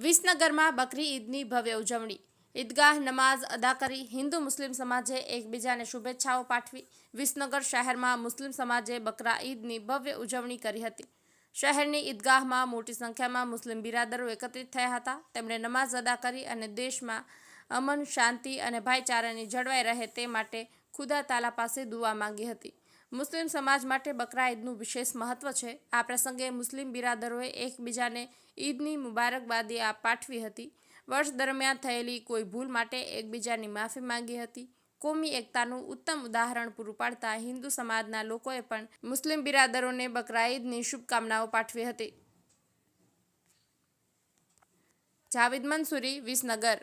વિસનગરમાં બકરી ઈદની ભવ્ય ઉજવણી. ઈદગાહ નમાઝ અદા કરી હિન્દુ મુસ્લિમ સમાજે એકબીજાને શુભેચ્છાઓ પાઠવી વિસનગર શહેરમાં મુસ્લિમ સમાજે બકરા ઈદની ભવ્ય ઉજવણી કરી હતી. શહેરની ઈદગાહમાં મોટી સંખ્યામાં મુસ્લિમ બિરાદરો એકત્રિત થયા હતા. તેમણે નમાઝ અદા કરી અને દેશમાં અમન, શાંતિ અને ભાઈચારાની જળવાઈ રહે તે માટે ખુદા તાલા પાસે દુઆ માંગી હતી. મુસ્લિમ સમાજ માટે બકરા ઈદનું વિશેષ મહત્વ છે. આ પ્રસંગે મુસ્લિમ બિરાદરોએ એકબીજાને ઈદની મુબારકબાદી આ પાઠવી હતી. વર્ષ દરમિયાન થયેલી કોઈ ભૂલ માટે એકબીજાની માફી માંગી હતી. કોમી એકતાનું ઉત્તમ ઉદાહરણ પૂરું પાડતા હિન્દુ સમાજના લોકોએ પણ મુસ્લિમ બિરાદરોને બકરા ઈદની શુભકામનાઓ પાઠવી હતી. જાવેદ મંસૂરી, વિસનગર.